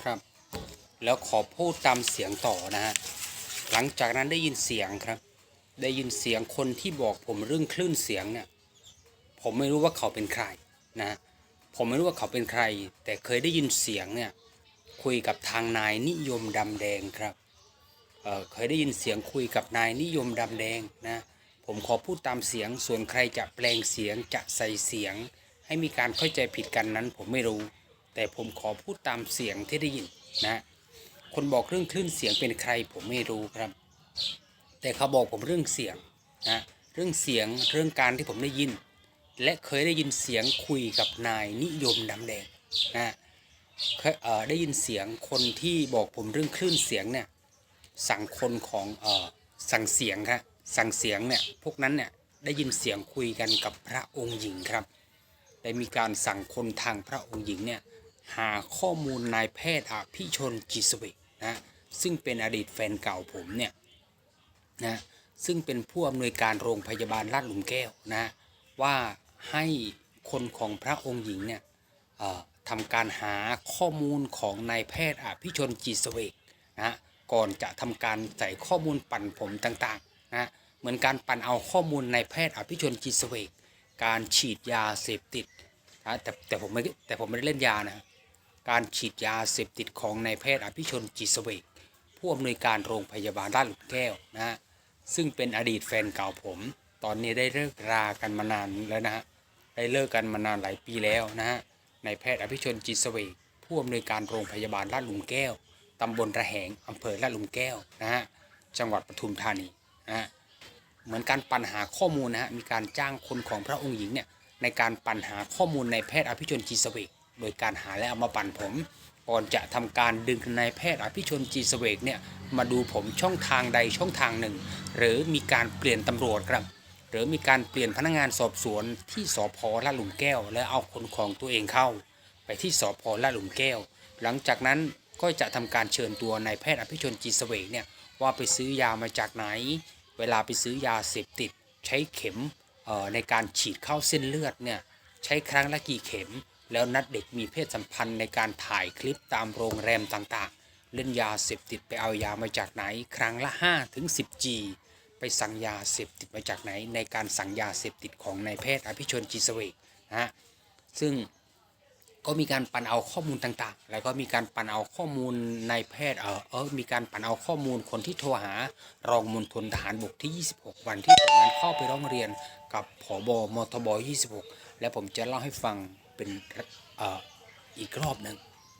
ครับ แล้วขอพูดตามเสียงต่อนะฮะหลังจากนั้นได้ยินเสียงครับ ได้ยินเสียงคนที่บอกผมเรื่องคลื่นเสียงเนี่ยผมไม่รู้ว่าเขาเป็นใครนะผมไม่รู้ว่าเขาเป็นใคร แต่เคยได้ยินเสียงเนี่ยคุยกับทางนายนิยมดำแดงครับเเคยได้ยินเสียงคุยกับนายนิยมดำแดงนะผมขอพูดตามเสียงส่วนใครจะแปลงเสียงจะใส่เสียง ให้มีการเข้าใจผิดกันนั้นผมไม่รู้ แต่ผมขอพูดตามเสียงที่ได้ยินนะคนบอกเรื่องคลื่นเสียงเป็นใครผมไม่รู้ครับ แต่เขาบอกผมเรื่องเสียงนะเรื่องเสียงเรื่องการที่ผมได้ยิน และเคยได้ยินเสียงคุยกับนายนิยมดำแดงนะเคยเอ่อได้ยินเสียงคนที่บอกผมเรื่องคลื่นเสียงเนี่ยสั่งคนของเอ่อสั่งเสียงครับสั่งเสียงเนี่ยพวกนั้นเนี่ยได้ยินเสียงคุยกันกับพระองค์หญิงครับ ได้มีการสั่งคนทางพระองค์หญิงเนี่ย หาข้อมูลนายแพทย์อภิชนจิสเวกนะซึ่งเป็นอดีตแฟนเก่าผมเนี่ยนะซึ่งเป็นผู้อำนวยการโรงพยาบาลลาดหลุมแก้วนะว่าให้คนของพระองค์หญิงเนี่ยทำการหาข้อมูลของนายแพทย์อภิชนจิตสเวกนะก่อนจะทำการใส่ข้อมูลปั่นผมต่างๆนะเหมือนการปั่นเอาข้อมูลในแพทย์อภิชนจิตเสวกการฉีดยาเสพติดนะแต่แต่ผมไม่แต่ผมไม่ได้เล่นยานะ การฉีดยาเสพติดของนายแพทย์อภิชนจิตเวกผู้อำนวยการโรงพยาบาลด้านหลุมแก้วนะฮะซึ่งเป็นอดีตแฟนเก่าผม ตอนนี้ได้เลิกรากันมานานแล้วนะฮะได้เลิกกันมานานหลายปีแล้วนะฮะนายแพทย์อภิชนจิตเวกผู้อำนวยการโรงพยาบาลลาดหลุมแก้วตำบลระแหงอำเภอลาดหลุมแก้วนะฮะจังหวัดปทุมธานีนะฮะเหมือนการปัญหาข้อมูลนะฮะมีการจ้างคนของพระองค์หญิงเนี่ยในการปัญหาข้อมูลในแพทย์อภิชนจีสเวก โดยการหาและเอามาปั่นผมก่อนจะทำการดึงนายแพทย์อภิชนจีสเวกเนี่ยมาดูผมช่องทางใดช่องทางหนึ่ง หรือมีการเปลี่ยนตำรวจครับ หรือมีการเปลี่ยนพนักงานสอบสวนที่สพลาดหลุมแก้ว และเอาคนของตัวเองเข้า ไปที่สพลาดหลุมแก้ว หลังจากนั้นก็จะทำการเชิญตัวนายแพทย์อภิชนจีสเวกเนี่ยว่าไปซื้อยามาจากไหน เวลาไปซื้อยาเสพติด ใช้เข็มในการฉีดเข้าเส้นเลือดเนี่ยใช้ครั้งละกี่เข็ม แล้วนัดเด็กมีเพศสัมพันธ์ในการถ่ายคลิปตามโรงแรมต่างๆ เล่นยาเสพติดไปเอายามาจากไหน ครั้งละ5ถึง10 G ไปสั่งยาเสพติดมาจากไหน ในการสั่งยาเสพติดของนายแพทย์อภิชนจีสเวกนะฮะซึ่งก็มีการปั่นเอาข้อมูลต่างๆ แล้วก็มีการปั่นเอาข้อมูลในแพทย์เออเออมีการปั่นเอาข้อมูลคนที่โทรหารองมณฑลทหารบกที่ 26 วันที่ผมนั้นเข้าไปร้องเรียนกับผบมทบ 26 และผมจะเล่าให้ฟัง เป็นออีกรอบหนึ่ง